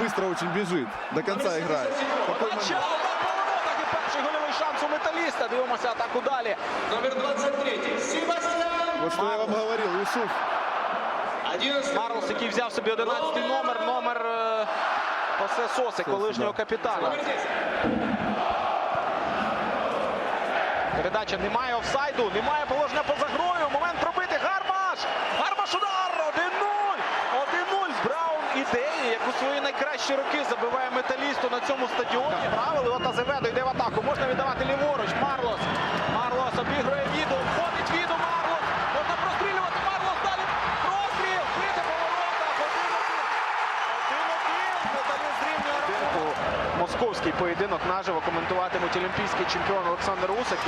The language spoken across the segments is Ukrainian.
быстро очень бежит. До конца играет. Такой Подача, момент. удар по воротах і перший гольовий шанс у металіста. Дивимося атаку далі. Номер 23. Себастьян. Вот что я вам говорил, Юсуф 11. Марлос, який взяв собі 11 номер, номер е, Хосе Соси, колишнього да. капітана. Номер 10. Передача немає офсайду, немає положення поза 1-0. Ідеї, як у свої найкращі роки забиває металісту на цьому стадіоні. Правили, от Азеведо йде в атаку. Можна віддавати ліворуч. Марлос. Марлос обігрує віду. Входить віду. Марлос. Можна прострілювати. Марлос далі. Простріл. Крити по воротах. 1-1. 1-1. Металіст зрівнює рахунок. Московський поєдинок наживо коментуватимуть олімпійський чемпіон Олександр Усик.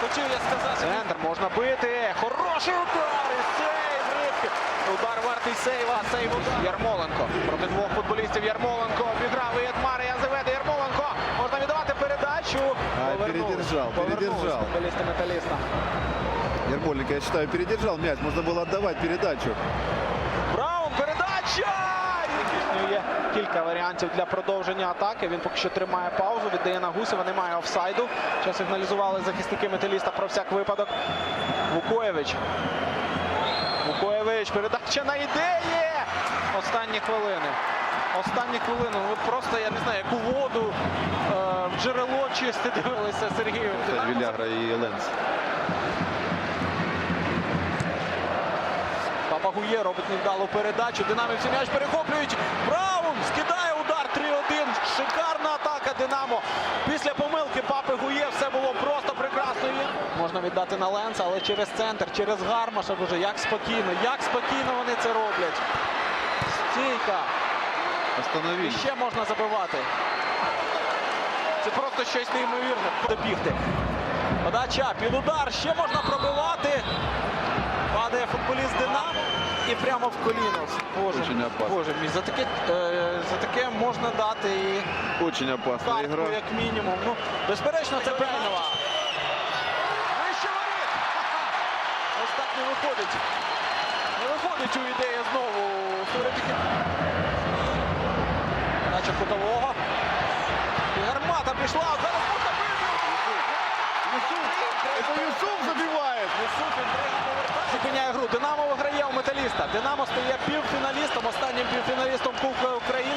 Хотів я сказати. Центр можна бити. Хороший удар. І рибки. Удар вартий сейва. Сейв удар. Ярмоленко. Проти двох футболістів Ярмоленко. Обіграв і Едмар. Я заведе Ярмоленко. Можна віддавати передачу. Передержав, передержав. Футболісти металіста. Ермоленко, я считаю, передержал мяч. Можно было отдавать передачу. Браун, передача! Є кілька варіантів для продовження атаки. Він поки що тримає паузу, віддає на Гусєва, немає офсайду. Що сигналізували захисники металіста про всяк випадок. Вукоєвич. Вукоєвич, передача на ідеї! Останні хвилини. Останні хвилини. Ви просто, я не знаю, яку воду е, в джерело чисте дивилися Сергію. Вильягра и Ленс. Папа Гує робить невдалу передачу. Динамівці м'яч перехоплюють. Браун скидає удар 3-1. Шикарна атака Динамо. Після помилки віддати на Ленса, але через центр, через Гармаша. Боже, як спокійно, як спокійно вони це роблять. Стійка. І ще можна забивати. Це просто щось неймовірне. Добігти. Подача під удар. Ще можна пробивати. Падає футболіст Динамо і прямо в коліно. Боже, Очень. Боже мій, за таке, е, за таке можна дати і Очень картку, игра. як мінімум. Ну, безперечно, це пенова. Не виходить. Не виходить у ідеї знову. Наче кутового. І гармата пішла. Зараз можна Это Юсуф забивает. Зупиняє гру. Динамо виграє у металіста. Динамо стає півфіналістом, останнім півфіналістом Кубка України.